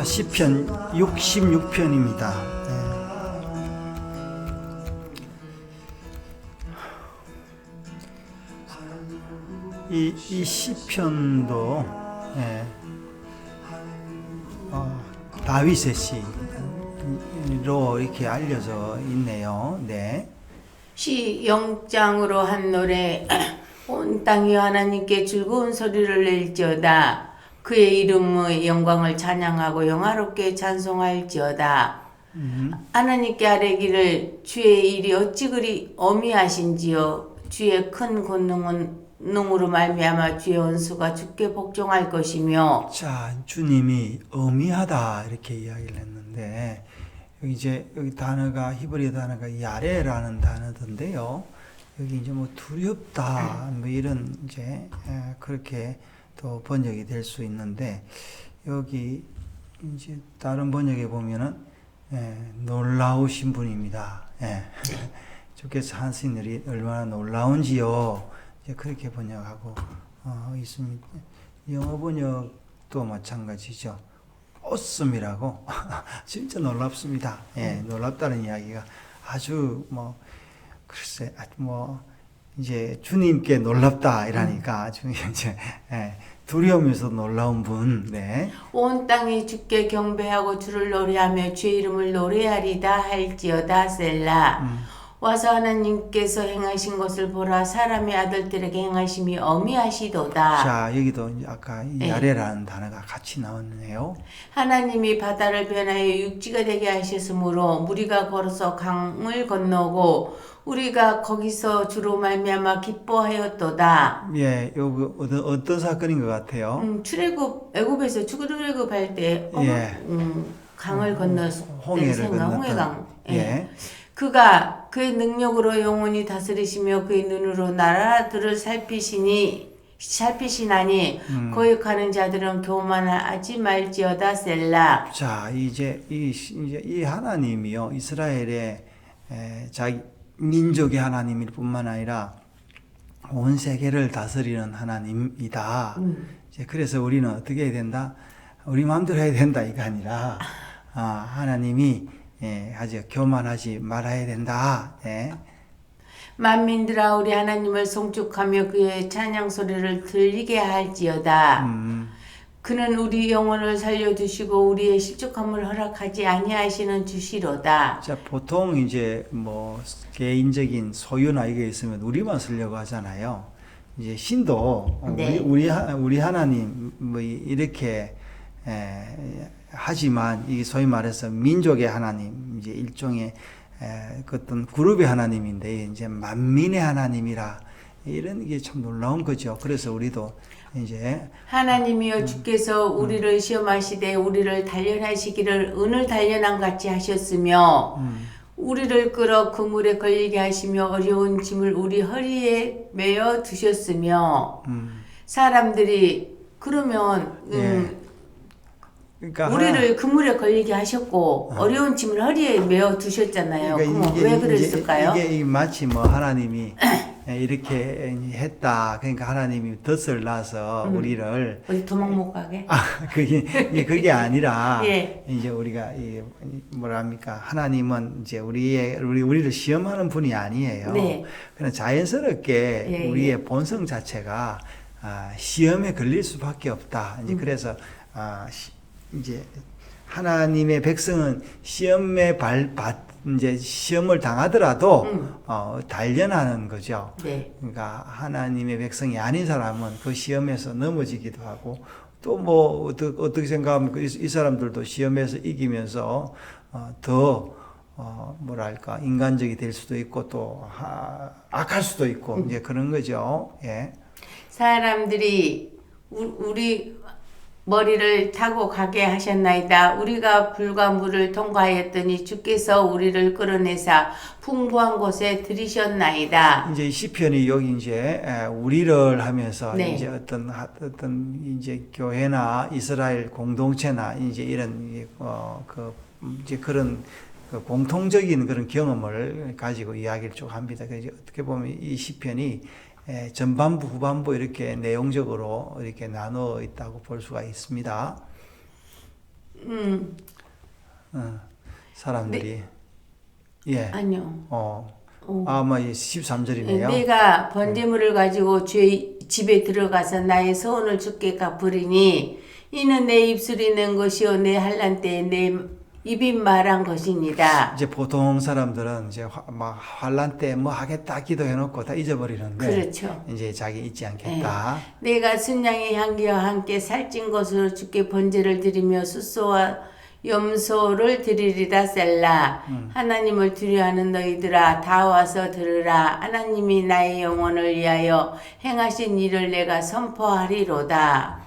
자, 시편 66편입니다. 네. 이, 이 시편도 예, 어, 다윗의 시로 이렇게 알려져 있네요. 네. 시 영장으로 한 노래 온 땅이 하나님께 즐거운 소리를 낼지어다 그의 이름의 영광을 찬양하고 영화롭게 찬송할지어다. 하나님께 아뢰기를 주의 일이 어찌 그리 어미하신지요. 주의 큰 권능은 능으로 말미암아 주의 원수가 주께 복종할 것이며 자, 주님이 어미하다 이렇게 이야기를 했는데 여기 이제 여기 단어가 히브리 단어가 야레라는 단어던데요. 여기 이제 뭐 두렵다 뭐 이런 이제 에, 그렇게 또 번역이 될 수 있는데 여기 이제 다른 번역에 보면은 에, 놀라우신 분입니다. 예. 주께서 하신 일이 얼마나 놀라운지요. 이제 그렇게 번역하고 어, 있습니다. 영어 번역도 마찬가지죠. awesome이라고 진짜 놀랍습니다. 예, 놀랍다는 이야기가 아주 뭐 글쎄 아주 뭐 이제 주님께 놀랍다 이라니까 아주 이제 예, 두려우면서 놀라운 분. 네. 온 땅이 주께 경배하고 주를 노래하며 주의 이름을 노래하리다 할지어다 셀라 음. 와서 하나님께서 행하신 것을 보라 사람의 아들들에게 행하심이 어미하시도다 자, 여기도 아까 이 네. 야레라는 단어가 같이 나왔네요. 하나님이 바다를 변하여 육지가 되게 하셨으므로 무리가 걸어서 강을 건너고 우리가 거기서 주로 말미암아 기뻐하였도다 예, 요거 어떤 어떤 사건인 것 같아요. 음, 출애굽 애굽에서 출애굽할 때 어머, 예. 음, 강을 건넜을 홍해를 생각 건넜던 홍해강 예. 예. 그가 그의 능력으로 영원히 다스리시며 그의 눈으로 나라들을 살피시니 살피시나니 음. 거역하는 자들은 교만하지 말지어다 셀라 자, 이제 이 시- 이제 이 하나님이요 이스라엘의 에, 자기 민족의 하나님일 뿐만 아니라 온 세계를 다스리는 하나님이다. 음. 이제 그래서 우리는 어떻게 해야 된다? 우리 마음대로 해야 된다 이거 아니라 아, 하나님이 예, 아주 교만하지 말아야 된다. 예. 만민들아 우리 하나님을 송축하며 그의 찬양 소리를 들리게 할지어다 음, 그는 우리 영혼을 살려두시고 우리의 실족함을 허락하지 아니하시는 주시로다 자 보통 이제 뭐 개인적인 소유나 이게 있으면 우리만 쓰려고 하잖아요. 이제 신도 어, 네. 우리 우리, 하나님 뭐 이- 이렇게 에, 하지만 이 소위 말해서 민족의 하나님 이제 일종의 에, 그 어떤 그룹의 하나님인데 이제 만민의 하나님이라 이런 게 참 놀라운 거죠. 그래서 우리도 이제 하나님이여 주께서 우리를 시험하시되 우리를 단련하시기를 은을 단련한 같이 하셨으며 음, 우리를 끌어 그물에 걸리게 하시며 어려운 짐을 우리 허리에 메어 두셨으며 음, 사람들이 그러면 음, 그러니까 우리를 그물에 걸리게 하셨고 어. 려운 짐을 허리에 메어 두셨잖아요. 그럼 왜 그랬을까요? 이게, 이게 마치 뭐 하나님이 이렇게 했다. 그러니까 하나님이 덫을 놔서 음. 우리를 어디 도망 못 가게? 아 그게 이게 그게 아니라 예. 이제 우리가 이 뭐랍니까 하나님은 이제 우리의 우리 우리를 시험하는 분이 아니에요. 네. 그냥 자연스럽게 예, 우리의 본성 자체가 아, 시험에 걸릴 수밖에 없다. 음. 이제 그래서 아, 시- 이제 하나님의 백성은 시험에 발, 받, 이제 시험을 당하더라도 음. 어, 단련하는 거죠. 네. 그러니까 하나님의 백성이 아닌 사람은 그 시험에서 넘어지기도 하고 또 뭐 어떻게, 어떻게 생각하면 이, 이 사람들도 시험에서 이기면서 어, 더 어, 뭐랄까 인간적이 될 수도 있고 또 하, 악할 수도 있고 이제 그런 거죠. 예. 사람들이 우- 우리 머리를 타고 가게 하셨나이다. 우리가 불과 물을 통과하였더니 주께서 우리를 끌어내사 풍부한 곳에 들이셨나이다. 이제 이 시편이 여기 이제 에, 우리를 하면서 네. 이제 어떤 하- 어떤 이제 교회나 이스라엘 공동체나 이제 이런 이, 어, 그 이제 그런 그 공통적인 그런 경험을 가지고 이야기를 쭉 합니다. 그래서 어떻게 보면 이 시편이 에, 전반부 후반부 이렇게 내용적으로 이렇게 나누어 있다고 볼 수가 있습니다. 음, 어, 사람들이 예. 아니요. 어. 어. 아마 네, 13절이네요. 내가 번제물을 가지고 주의 집에 들어가서 나의 소원을 주께 갚으리니 이는 내 입술이 낸 것이요 내 한란 때에 내 입이 말한 것이니라. 이제 보통 사람들은 이제 화, 막 환란 때 뭐 하겠다 기도해 놓고 다 잊어버리는데 그렇죠. 이제 자기 잊지 않겠다. 내가 순양의 향기와 함께 살찐 것으로 주께 번제를 드리며 숫소와 염소를 드리리라 셀라 하나님을 두려워하는 너희들아 다 와서 들으라 하나님이 나의 영혼을 위하여 행하신 일을 내가 선포하리로다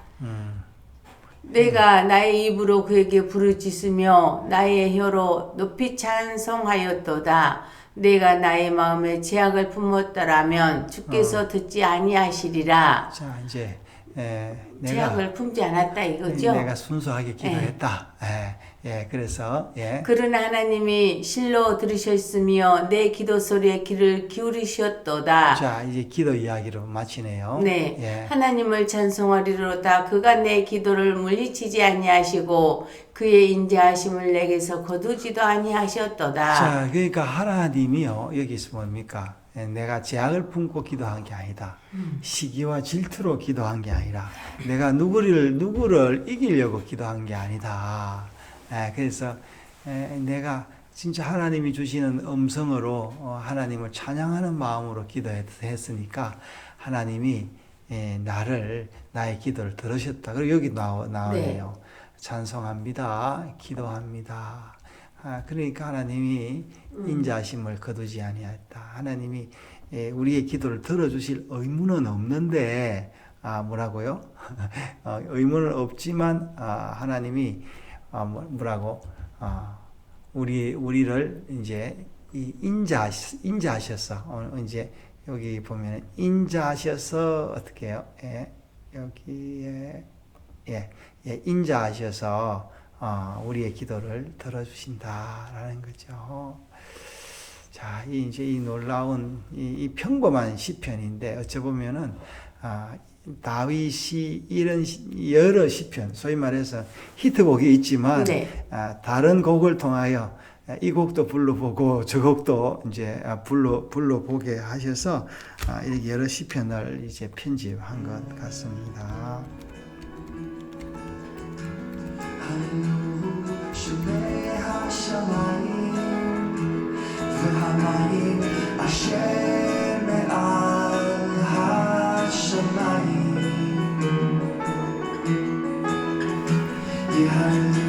내가 나의 입으로 그에게 부르짖으며 나의 혀로 높이 찬송하였도다 내가 나의 마음에 제약을 품었더라면 주께서 듣지 아니하시리라 자 이제 에, 내가 제약을 품지 않았다 이거죠. 내가 순수하게 기도했다. 예, 예, 그래서 예, 그러나 하나님이 실로 들으셨으며 내 기도 소리에 귀를 기울이셨도다. 자 이제 기도 이야기로 마치네요. 네, 예, 하나님을 찬송하리로다. 그가 내 기도를 물리치지 아니하시고 그의 인자하심을 내게서 거두지도 아니하셨도다. 자 그러니까 하나님이요 여기서 뭡니까? 예, 내가 제약을 품고 기도한 게 아니다. 시기와 질투로 기도한 게 아니라 내가 누구를 누구를 이기려고 기도한 게 아니다. 예, 그래서 에, 내가 진짜 하나님이 주시는 음성으로 어, 하나님을 찬양하는 마음으로 기도했으니까 하나님이 에, 나를 나의 기도를 들으셨다. 그리고 여기 나오, 나오네요. 찬송합니다. 기도합니다. 아, 그러니까 하나님이 인자하심을 거두지 아니하였다. 하나님이 에, 우리의 기도를 들어주실 의무는 없는데 아 뭐라고요? 어, 의무는 없지만 아, 하나님이 아, 뭐- 뭐라고 아, 우리 우리를 이제 이 인자 인자하셔서 어, 이제 여기 보면 인자하셔서 어떻게 해요? 예, 여기에 예, 예, 인자하셔서 어, 우리의 기도를 들어주신다라는 거죠. 자, 이 이제 이 놀라운 이, 이 평범한 시편인데 어찌 보면은 아, 다윗이 이런 시- 여러 시편, 소위 말해서 히트곡이 있지만 네. 아, 다른 곡을 통하여 이 곡도 불러보고 저 곡도 이제 아, 불러 불러보게 하셔서 아, 이렇게 여러 시편을 이제 편집한 것 같습니다. behind me.